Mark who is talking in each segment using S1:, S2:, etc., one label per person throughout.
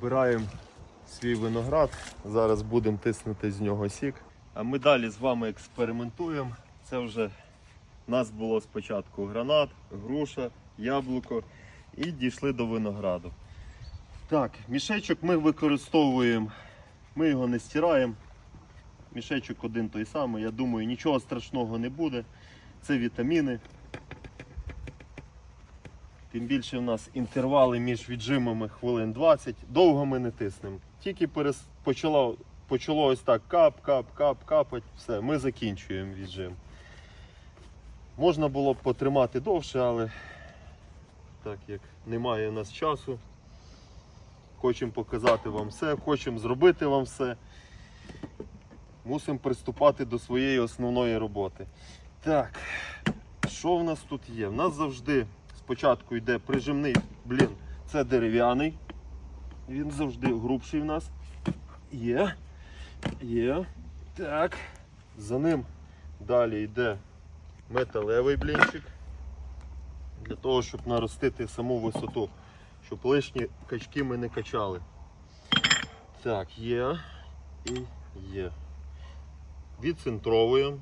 S1: Збираємо свій виноград. Зараз будемо тиснути з нього сік. А ми далі з вами експериментуємо. Це вже у нас було спочатку гранат, груша, яблуко і дійшли до винограду. Так, мішечок ми використовуємо, ми його не стираємо. Мішечок один той самий. Я думаю, нічого страшного не буде. Це вітаміни. Тим більше в нас інтервали між віджимами хвилин 20. Довго ми не тиснемо. Тільки перес... почало, почало ось так кап, кап, кап, капать. Все, ми закінчуємо віджим. Можна було б потримати довше, але так як немає у нас часу. Хочемо показати вам все, хочемо зробити вам все. Мусимо приступати до своєї основної роботи. Так, що в нас тут є? В нас завжди спочатку йде прижимний блін, це дерев'яний. Він завжди грубший в нас. Є. Є. Так. За ним далі йде металевий блінчик. Для того, щоб наростити саму висоту, щоб лишні качки ми не качали. Так, є і є. Відцентровуємо.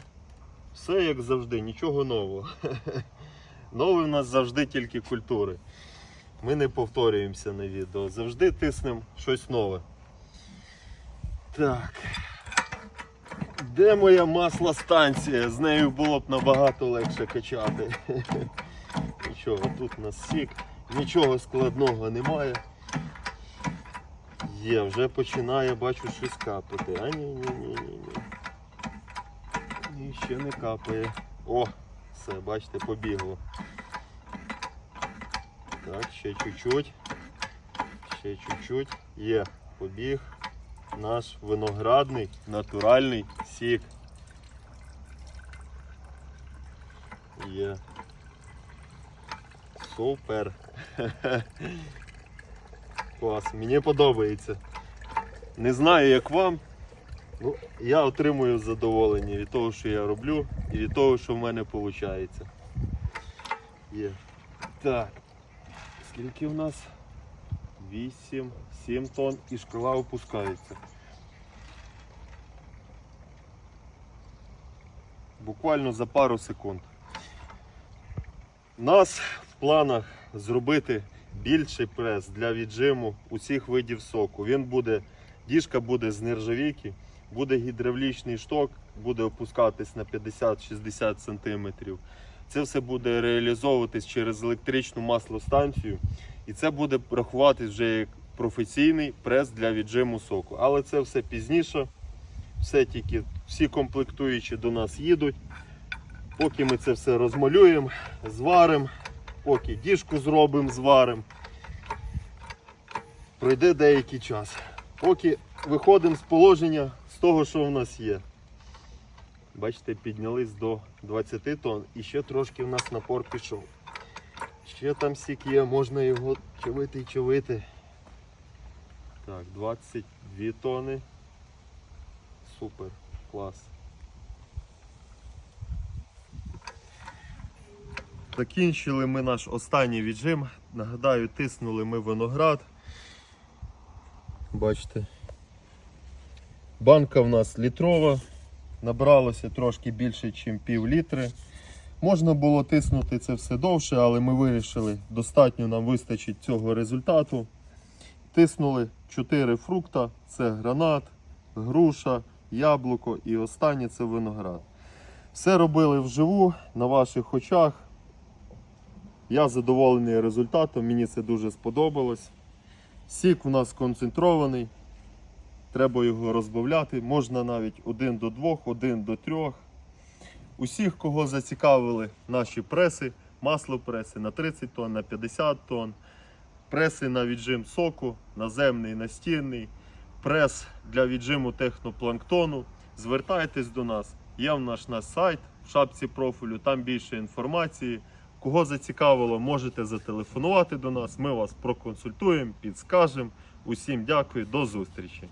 S1: Все як завжди, нічого нового. Нове в нас завжди тільки культури. Ми не повторюємося на відео. Завжди тиснемо щось нове. Так. Де моя маслостанція? З нею було б набагато легше качати. Нічого, тут у нас сік, нічого складного немає. Є, вже починає, бачу, щось капати. А ні, ні, ні, ні, ні. Ні, ще не капає. О, все, бачите, побігло. Так, ще чуть-чуть. Ще чуть-чуть. Є, побіг наш виноградний натуральний сік. Є. Супер. Клас, мені подобається. Не знаю, як вам. Ну, я отримую задоволення від того, що я роблю, і від того, що в мене виходить. Є. Так. Скільки в нас? 8, 7 тонн і шкала опускається. Буквально за пару секунд. У нас в планах зробити більший прес для віджиму усіх видів соку. Він буде, діжка буде з нержавійки, буде гідравлічний шток, буде опускатись на 50-60 см. Це все буде реалізовуватись через електричну маслостанцію. І це буде рахуватись вже як професійний прес для віджиму соку. Але це все пізніше. Все тільки всі комплектуючі до нас їдуть. Поки ми це все розмалюємо, зваримо, поки діжку зробимо, зваримо. Пройде деякий час. Поки виходимо з положення з того, що в нас є. Бачите, піднялись до 20 тонн і ще трошки в нас напор пішов. Ще там сік є, можна його човити і човити. Так, 22 тонни. Супер, клас. Закінчили ми наш останній віджим. Нагадаю, тиснули ми виноград. Бачите. Банка в нас літрова. Набралося трошки більше, ніж пів літри. Можна було тиснути це все довше, але ми вирішили, достатньо нам вистачить цього результату. Тиснули 4 фрукта, це гранат, груша, яблуко і останнє це виноград. Все робили вживу на ваших очах. Я задоволений результатом, мені це дуже сподобалось. Сік у нас концентрований, треба його розбавляти. Можна навіть один до двох, один до трьох. Усіх, кого зацікавили наші преси, маслопреси на 30 тонн, на 50 тонн, преси на віджим соку, наземний, настінний, прес для віджиму технопланктону. Звертайтесь до нас. Є в наш, наш сайт в шапці профілю, там більше інформації. Кого зацікавило, можете зателефонувати до нас. Ми вас проконсультуємо, підскажемо. Усім дякую, до зустрічі.